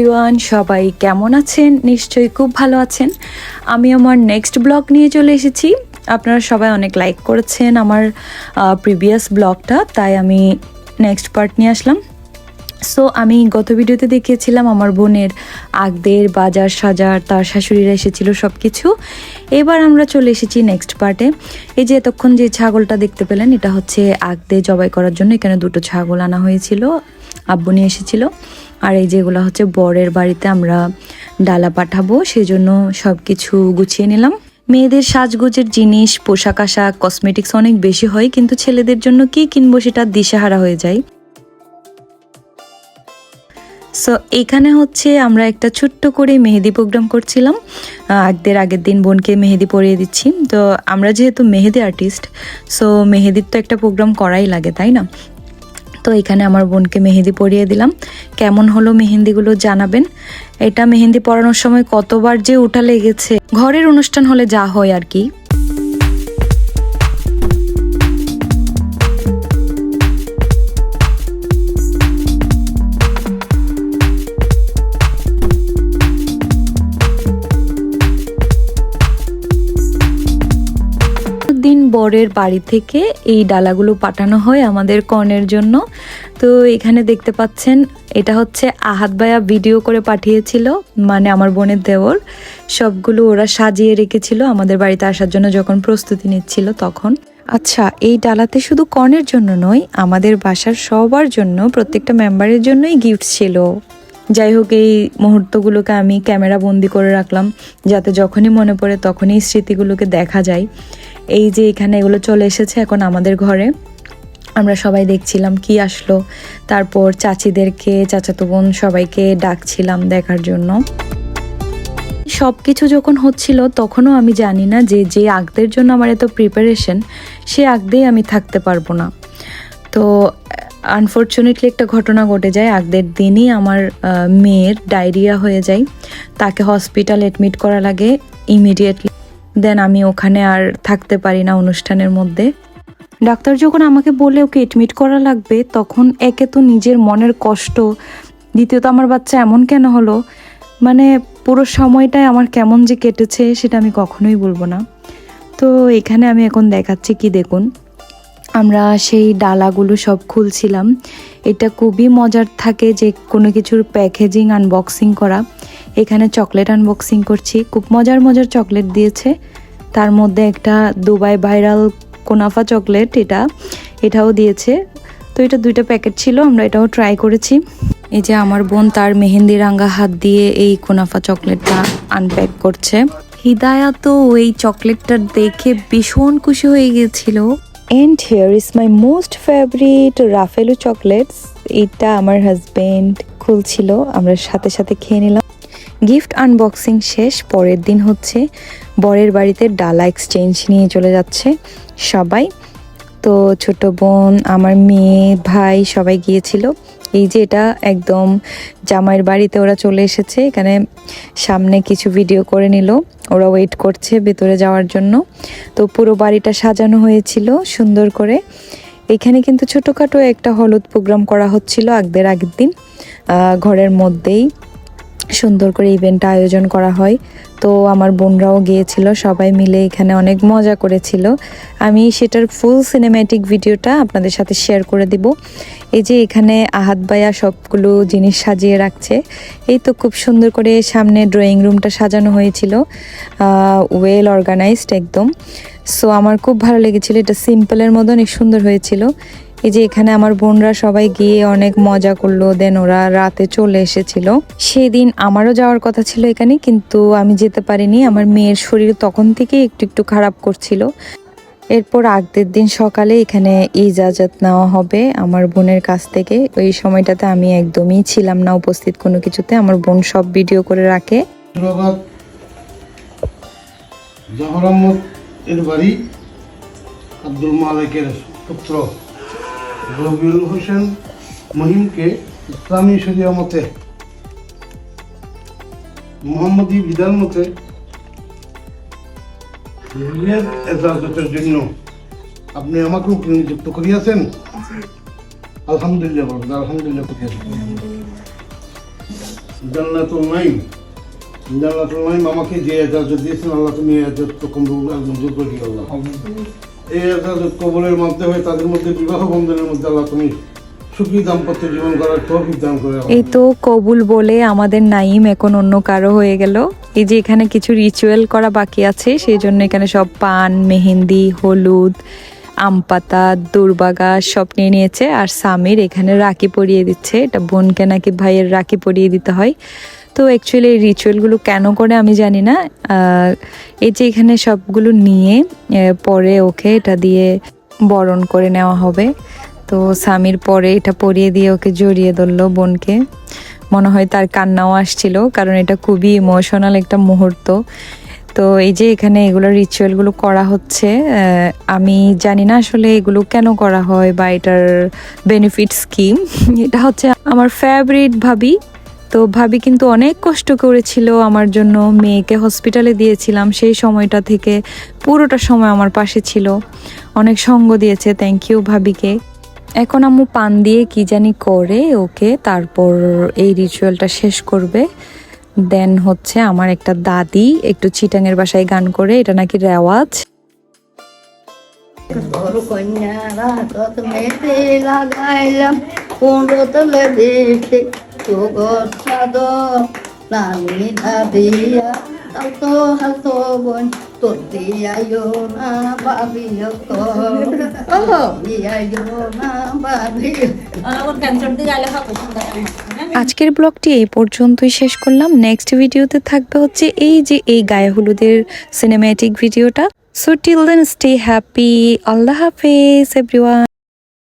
Everyone সবাই কেমন আছেন? নিশ্চয়ই খুব ভালো আছেন। আমি আমার নেক্সট ব্লগ নিয়ে চলে এসেছি। আপনারা সবাই অনেক লাইক করেছেন আমার প্রিভিয়াস ব্লগটা তাই আমি নেক্সট পার্ট নিয়ে আসলাম। সো আমি গত ভিডিওতে দেখিয়েছিলাম আমার বোনের আগদের বাজার সাজার, তার শাশুড়িরা এসেছিল সব কিছু এবার আমরা চলে এসেছি নেক্সট পার্টে এই যে এতক্ষণ যে ছাগলটা দেখতে পেলেন, এটা হচ্ছে আগদে জবাই করার জন্য এখানে দুটো ছাগল আনা হয়েছিল, আব্বু নিয়ে এসেছিল। আর এই যেগুলো হচ্ছে বরের বাড়িতে আমরা ডালা পাঠাবো সেই জন্য সব কিছু গুছিয়ে নিলাম। মেয়েদের সাজগোজের জিনিস, পোশাক আশাক কসমেটিক্স অনেক বেশি হয়, কিন্তু ছেলেদের জন্য কি কিনবো সেটা দিশেহারা হয়ে যায়। সো এখানে হচ্ছে আমরা একটা ছোট্ট করে মেহেদি প্রোগ্রাম করছিলাম। আগদের আগের দিন বোনকে মেহেদি পরিয়ে দিচ্ছি। তো আমরা যেহেতু মেহেদি আর্টিস্ট সো মেহেদির তো একটা প্রোগ্রাম করাই লাগে, তাই না? তো এখানে আমার বোনকে মেহেন্দি পরিয়ে দিলাম। কেমন হলো মেহেন্দিগুলো জানাবেন। এটা মেহেন্দি পরানোর সময় কতবার যে উঠা লেগেছে। ঘরের অনুষ্ঠান হলে যা হয় আর কি। বরের বাড়ি থেকে এই ডালাগুলো পাঠানো হয় আমাদের কর্নের জন্য। তো এখানে দেখতে পাচ্ছেন, এটা হচ্ছে আহাত ভাইয়া ভিডিও করে পাঠিয়েছিল মানে আমার বোনের দেওর। সবগুলো ওরা সাজিয়ে রেখেছিল আমাদের বাড়িতে আসার জন্য যখন প্রস্তুতি নিচ্ছিল তখন। আচ্ছা এই ডালাতে শুধু কর্নের জন্য নয়, আমাদের বাসার সবার জন্য প্রত্যেকটা মেম্বারের জন্যই গিফট ছিল। যাই হোক, এই মুহূর্তগুলোকে আমি ক্যামেরা বন্দি করে রাখলাম, যাতে যখনই মনে পড়ে তখনই স্মৃতিগুলোকে দেখা যায়। এই যে এখানে এগুলো চলে এসেছে এখন আমাদের ঘরে। আমরা সবাই দেখছিলাম কি আসলো। তারপর চাচিদেরকে, চাচাতো বোন সবাইকে ডাকছিলাম দেখার জন্য। সব কিছু যখন হচ্ছিল তখনও আমি জানি না যে যে আগদের জন্য আমার এত প্রিপারেশন সে আগদেই আমি থাকতে পারব না। তো আনফর্চুনেটলি একটা ঘটনা ঘটে যায়। আগদের দিনই আমার মেয়ের ডায়রিয়া হয়ে যায়। তাকে হসপিটাল অ্যাডমিট করা লাগে ইমিডিয়েটলি দেন আমি ওখানে আর থাকতে পারি না অনুষ্ঠানের মধ্যে। ডাক্তার যখন আমাকে বলে ওকে এডমিট করা লাগবে, তখন একে তো নিজের মনের কষ্ট, দ্বিতীয়ত আমার বাচ্চা এমন কেন হলো? মানে পুরো সময়টাই আমার কেমন যে কেটেছে, সেটা আমি কখনোই বলব না। তো এখানে আমি এখন দেখাচ্ছি কি দেখুন। আমরা সেই ডালাগুলো সব খুলছিলাম। এটা খুবই মজার থাকে যে কোনো কিছুর প্যাকেজিং আনবক্সিং করা। এখানে চকলেট আনবক্সিং করছি। খুব মজার মজার চকলেট দিয়েছে। তার মধ্যে একটা দুবাই ভাইরাল কোনাফা চকলেট এটা, এটাও দিয়েছে। তো এটা দুইটা প্যাকেট ছিল, আমরা এটাও ট্রাই করেছি। এই যে আমার বোন তার মেহেন্দি রাঙ্গা হাত দিয়ে এই কোনাফা চকলেটটা আনপ্যাক করছে। হিদায়া তো এই চকলেটটা দেখে ভীষণ খুশি হয়ে গিয়েছিল। And here is my most favourite Raffaello chocolates এটা আমার হাজবেন্ড খুলছিল, আমরা সাথে সাথে খেয়ে নিলাম। গিফট আনবক্সিং শেষ, পরের দিন হচ্ছে বরের বাড়িতে ডালা এক্সচেঞ্জ নিয়ে চলে যাচ্ছে সবাই। তো ছোট বোন, আমার মেয়ে, ভাই সবাই গিয়েছিল। এই যে এটা একদম জামাইয়ের বাড়িতে ওরা চলে এসেছে, এখানে সামনে কিছু ভিডিও করে নিল। ওরা ওয়েট করছে ভেতরে যাওয়ার জন্য। তো পুরো বাড়িটা সাজানো হয়েছিল সুন্দর করে। এখানে কিন্তু ছোটোখাটো একটা হলুদ প্রোগ্রাম করা হচ্ছিল আগদের আগের দিন। ঘরের মধ্যেই। সুন্দর করে ইভেন্টটা আয়োজন করা হয়। তো আমার বোনরাও গিয়েছিল, সবাই মিলে এখানে অনেক মজা করেছিল। আমি সেটার ফুল সিনেম্যাটিক ভিডিওটা আপনাদের সাথে শেয়ার করে দিব। এই যে এখানে আহাত বায়া সবগুলো জিনিস সাজিয়ে রাখছে। এই তো খুব সুন্দর করে সামনে ড্রয়িং রুমটা সাজানো হয়েছিল। ওয়েল অর্গানাইজড একদম। সো আমার খুব ভালো লেগেছিল, এটা সিম্পলের মতনই সুন্দর হয়েছিল। এই যে এখানে আমার বোনরা সবাই গিয়ে অনেক মজা করল দেন ওরা রাতে চলে এসেছিল। সেদিন আমারও যাওয়ার কথা ছিল এখানে, কিন্তু আমি যেতে পারিনি। আমার মেয়ের শরীর তখন থেকে একটু একটু খারাপ করছিল। এরপর আগদের দিন সকালে এখানে ইজাজত নেওয়া হবে আমার বোনের কাছ থেকে। ওই সময়টাতে আমি একদমই ছিলাম না উপস্থিত কোনো কিছুতে। আমার বোন সব ভিডিও করে রাখে। আহমদ এর বাড়ি আব্দুল মালিকের পুত্র। রবিউল হোসেন মহিমকে ইসলামী শরিয়া মতে, মোহাম্মদী বিধান মতে এজাজতের জন্য আপনি আমাকে উকিল নিযুক্ত করিয়াছেন? আলহামদুলিল্লাহ আলহামদুলিল্লাহ করিয়াছেন। জান্নাতুল নাইম জান্নাতুল নাইম আমাকে যে এজাজত দিয়েছেন, আল্লাহ তুমি এজাজত আর মঞ্জুর করি, আল্লাহ। এই কবলের মাধ্যমে তাদের মধ্যে বিবাহ বন্ধনের মধ্যে আল্লাহ তুমি। এই তো কবুল বলে আমাদের নাইম এখন অন্য কারও হয়ে গেল। এই যে এখানে কিছু রিচুয়াল করা বাকি আছে, সেই জন্য এখানে সব পান, মেহেন্দি, হলুদ, আম পাতা, দুর্বাগা সব নিয়ে নিয়েছে। আর সামির এখানে রাখি পরিয়ে দিচ্ছে। এটা বোনকে নাকি ভাইয়ের রাখি পরিয়ে দিতে হয়। তো অ্যাকচুয়ালি এই রিচুয়ালগুলো কেন করে আমি জানি না। এই যে এখানে সবগুলো নিয়ে পরে ওকে এটা দিয়ে বরণ করে নেওয়া হবে। তো স্বামীর পরে এটা পরিয়ে দিয়ে ওকে জড়িয়ে ধরলো বোনকে। মনে হয় তার কান্নাও আসছিল, কারণ এটা খুবই ইমোশনাল একটা মুহূর্ত। তো এই যে এখানে এগুলো রিচুয়ালগুলো করা হচ্ছে আমি জানি না আসলে এগুলো কেন করা হয় বা এটার বেনিফিট স্কিম এটা হচ্ছে আমার ফেভারিট ভাবি। তো ভাবি কিন্তু অনেক কষ্ট করেছিল আমার জন্য। মেয়েকে হসপিটালে দিয়েছিলাম, সেই সময়টা থেকে পুরোটা সময় আমার পাশে ছিল। অনেক সঙ্গ দিয়েছে থ্যাংক ইউ ভাবিকে। এখন আম্মু পান দিয়ে কি জানি করে, ওকে তারপর এই রিচুয়ালটা শেষ করবে। দেন হচ্ছে আমার একটা দাদি, একটু চিটাঙের বাসায় গান করে, এটা নাকি রেওয়াজ। লাগাইলাম আজকের ব্লগটি এই পর্যন্তই শেষ করলাম। নেক্সট ভিডিওতে থাকবে হচ্ছে এই যে এই গায়ে হলুদের সিনেম্যাটিক ভিডিওটা so till then stay happy আল্লাহ হাফেজ এভরিওয়ান